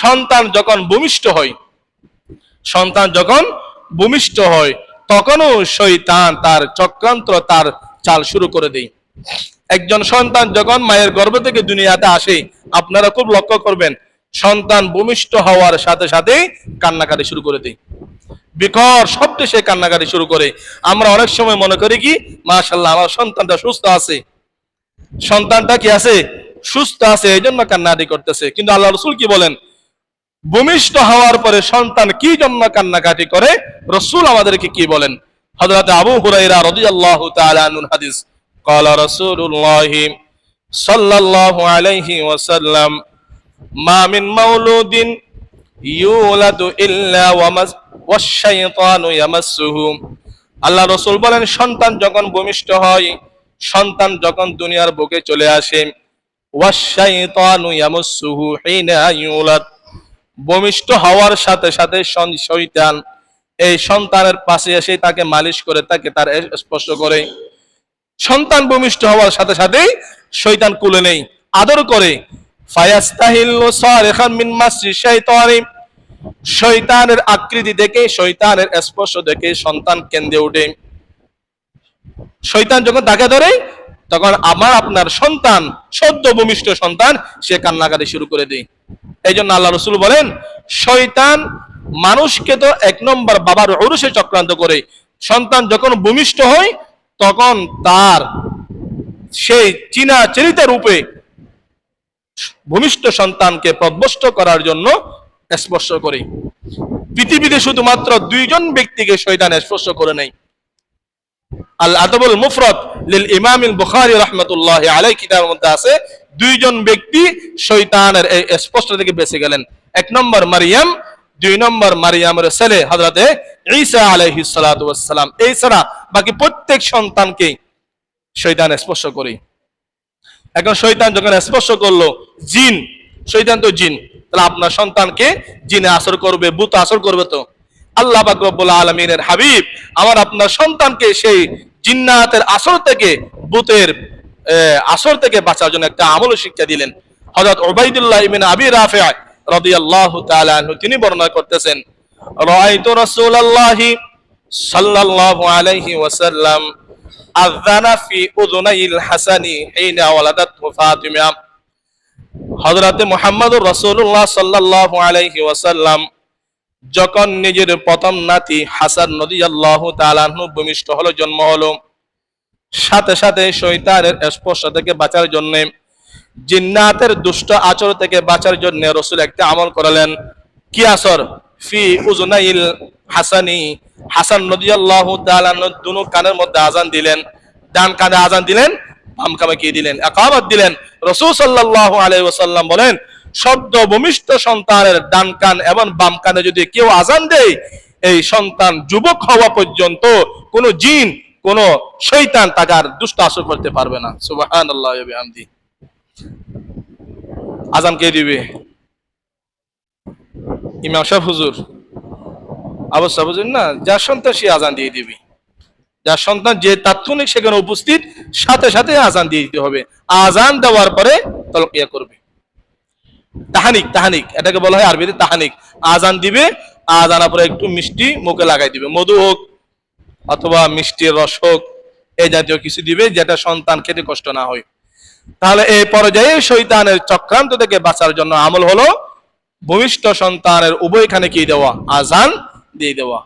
সন্তান যখন ভূমিষ্ঠ হয়, সন্তান যখন ভূমিষ্ঠ হয়, তখনও শৈতান তার চক্রান্ত, তার চাল শুরু করে দেয়। একজন সন্তান যখন মায়ের গর্ভ থেকে দুনিয়াতে আসে, আপনারা খুব লক্ষ্য করবেন, সন্তান ভূমিষ্ঠ হওয়ার সাথে সাথে কান্নাকাটি শুরু করে দেয়। বিকট শব্দে সে কান্নাকাটি শুরু করে। আমরা অনেক সময় মনে করি কি মাশাল্লাহ আমার সন্তানটা সুস্থ আছে। সন্তানটা কি আছে? সুস্থ আছে এই জন্য কান্নাকাটি করতেছে। কিন্তু আল্লাহ রসুল কি বলেন? ভূমিষ্ঠ হওয়ার পরে সন্তান কি জন্য কান্নাকাটি করে রসুল আমাদেরকে কি বলেন হযরত আবু হুরাইরা রাদিয়াল্লাহু তাআলা আনহু হাদিস قال رسول الله صلى الله عليه وسلم ما من مولود يولد إلا ومس والشيطان يمسه আল্লাহ রসুল বলেন সন্তান যখন ভূমিষ্ঠ হয় সন্তান যখন দুনিয়ার বুকে চলে আসে ওয়াশাইতানু ইয়ামাসসুহু হিনা ইউলাদ ভূমিষ্ঠ হওয়ার সাথে সাথে শয়তান এই সন্তানের পাশে এসে তাকে মালিশ করে তাকে তার স্পর্শ করে। সন্তান ভূমিষ্ঠ হওয়ার সাথে সাথেই শয়তান কুলে নেই। আদর করে। শয়তানের আকৃতি দেখে, শয়তানের স্পর্শ দেখে সন্তান কেন্দ্রে ওঠে। শয়তান যখন তাকে ধরে, তখন আমার, আপনার সন্তান, সদ্য ভূমিষ্ঠ সন্তান, সে কান্নাকাটি শুরু করে দেয়। এই জন্য আল্লাহ রসুল বলেন, শয়তান মানুষকে তো এক নম্বর বাবার অরুষে চক্রান্ত করে। সন্তান যখন ভূমিষ্ঠ হয়, তখন তার সেই চীনা চরিত রূপে ভূমিষ্ঠ সন্তানকে প্রদ্বষ্ট করার জন্য স্পর্শ করে। পৃথিবীতে শুধুমাত্র দুইজন ব্যক্তিকে শয়তান স্পর্শ করে নেই। আল মুফরত লিল ইমামিল রাহমাতুল্লাহ আলাই কিতাবের মধ্যে আছে, দুইজন ব্যক্তি শয়তানের এই স্পষ্ট থেকে বেঁচে গেলেন। এক নম্বর মারিয়াম, দুই নম্বর মারিয়ামের ছেলে হযরতে ঈসা সালাম। এই ছাড়া বাকি প্রত্যেক সন্তানকে শয়তান স্পর্শ করি এখন শয়তান যখন স্পর্শ করল, জিন শৈতান তো জিন, তাহলে আপনার সন্তানকে জিনে আসর করবে বুত আসর করবে তো? আল্লাহ পাক রব্বুল আলামিনের হাবিব, আমার আপনার সন্তানকে সেই জিন্নাতের আসর থেকে বুতের আসর থেকে বাঁচার জন্য একটা আমল শিক্ষা দিলেন। হজরত উবাইদুল্লাহ ইমিন আবি রাফি' রাদিয়াল্লাহু তাআলা তিনি বর্ণনা করতেছেন, রাআইতু রাসূলুল্লাহি সাল্লাল্লাহু আলাইহি ওয়াসাল্লাম আযানা ফি উযুনাইল হাসানি হিনা ওয়ালাদাতহু ফাতিমা। হযরতে মুহাম্মদুর রাসূলুল্লাহ সাল্লাল্লাহু আলাইহি ওয়াসাল্লাম যখন নিজের প্রথম নাতি হাসান নদী আল্লাহ আনহু ভূমিষ্ঠ হলো, জন্ম হলো, সাথে সাথে শয়তানের স্পর্শ থেকে বাঁচার জন্যে, জিন্নাতের দুষ্ট আচরণ থেকে বাঁচার জন্য রসুল একটা আমল করালেন। কি আসর? ফি উজনাইল হাসানি। হাসান নদিয়াল্লাহু তাআলা দুনো কানের মধ্যে আজান দিলেন। ডান কানে আজান দিলেন, বাম কানে কি দিলেন? একামত দিলেন। রসুল সাল্লাল্লাহু আলাইহি ওয়াসাল্লাম বলেন শব্দ ভূমিষ্ঠ সন্তানের ডান কান এবং বাম কানে যদি কেউ আজান দেয়, এই সন্তান যুবক হওয়া পর্যন্ত কোন জিন, কোন শৈতান তাকে আর দুষ্ট আসর করতে পারবে না। ওয়া বিহামদি। আজান কে দিবে? ইমাম সাহেব হুজুর অবস্থা বুঝুন না, যার সন্তান সে আজান দিয়ে দিবি। যার সন্তান যে তাৎক্ষণিক সেখানে উপস্থিত, সাথে সাথে আজান দিয়ে দিতে হবে। আজান দেওয়ার পরে তলকিয়া করবে। তাহানিক তাহানিক। এটাকে বলা হয় আরবিতে তাহানিক। আজান দিবে, আজানের পরে একটু মিষ্টি মুখে লাগাই দিবে। মধু হোক অথবা মিষ্টির রস হোক, এই জাতীয় কিছু দিবে যেটা সন্তান খেতে কষ্ট না হয়। তাহলে এই পর্যায়ে শৈতানের চক্রান্ত থেকে বাঁচার জন্য আমল হলো, ভূমিষ্ঠ সন্তানের উভয়খানে কি দেওয়া আজান দিয়ে দেওয়া।